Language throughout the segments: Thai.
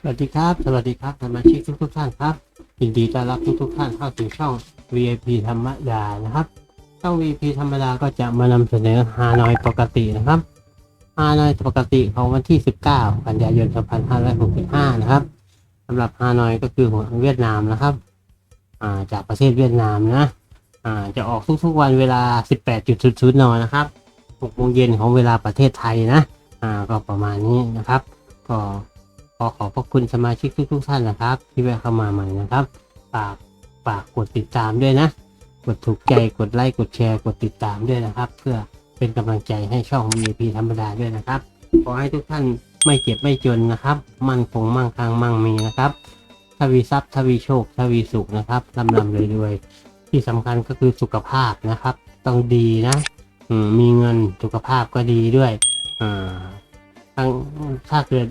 สวัสดีครับ สวัสดีครับสมาชิกทุกทุกๆท่านครับยินดีต้อนรับทุกทุกๆท่านเข้าสู่ช่อง VIP ธรรมดานะครับช่อง VIP ธรรมดาก็จะมานำเสนอฮานอยปกตินะครับฮานอยปกติของวันที่ 19 กันยายน 2565 นะครับสำหรับฮานอยก็คือของเวียดนามนะครับาจากประเทศเวียดนามนะาจะออกทุกๆวันเวลา 18.00นนะครับ6โมงเย็นของเวลาประเทศไทยนะก็ประมาณนี้นะครับ ก็ ขอขอบพระคุณสมาชิกทุกๆท่านนะครับ ที่แวะเข้ามาใหม่นะครับฝากฝากกดติดตามด้วยนะ กดถูกใจกดไลค์กดแชร์กดติดตามด้วยนะครับ เพื่อเป็นกำลังใจให้ช่อง VIP ธรรมดาด้วยนะครับ ขอให้ทุกท่านไม่เจ็บไม่จนนะครับ มั่นคงมั่งคั่งมั่งมีนะครับทวีทรัพย์ทวีโชคทวีสุขนะครับลำลำรวยๆที่สำคัญก็คือสุขภาพนะครับ ต้องดีนะอืมมีเงินสุขภาพก็ดีด้วยอ่าทั้งถ้าเกิด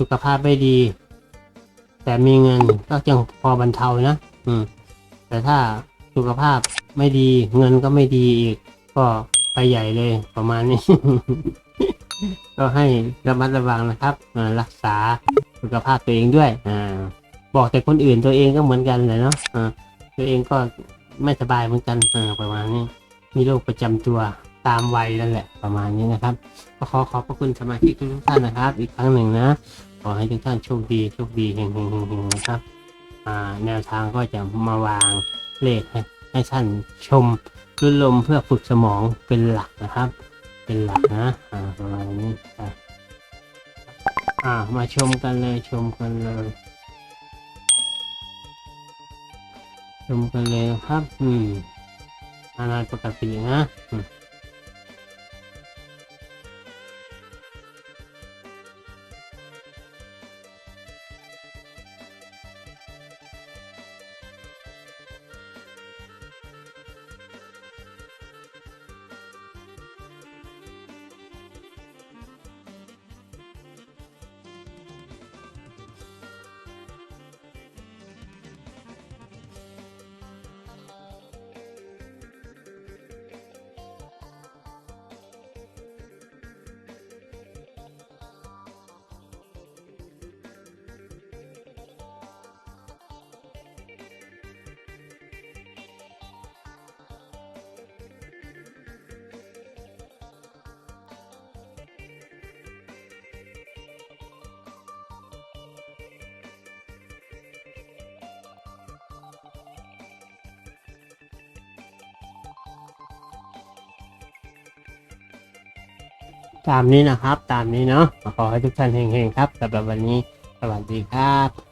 สุขภาพไม่ดี แต่มีเงินก็ยังพอบรรเทานะอืม แต่ถ้าสุขภาพไม่ดี เงินก็ไม่ดีอีก ก็ไปใหญ่เลยประมาณนี้ ก็ให้ระมัดระวังนะครับรักษาสุขภาพตัวเองด้วยอ่าบอกแต่คนอื่นตัวเองก็เหมือนกันเลยเนาะอ่าตัวเองก็ไม่สบายเหมือนกันอ่าประมาณนี้ มีโรคประจำตัวตามวัยนั่นแหละประมาณนี้นะครับ ก็ขอขอบพระคุณสมาชิกทุกท่านนะครับ อีกครั้งหนึ่งนะ ขอให้ทุกท่านโชคดีโชคดีเฮงเฮงเฮงเฮงนะครับ อ่า แนวทางก็จะมาวางเลขให้ให้ท่านชมรุ่นลมเพื่อฝึกสมองเป็นหลักนะครับ เป็นหลักนะอ่าประมาณนี้อ่ามาชมกันเลยชมกันเลยชมกันเลยนะครับ อืม อานาปกตินะ ตามนี้นะครับ ตามนี้เนาะขอให้ทุกท่านเฮงๆครับสำหรับวันนี้สวัสดีครับ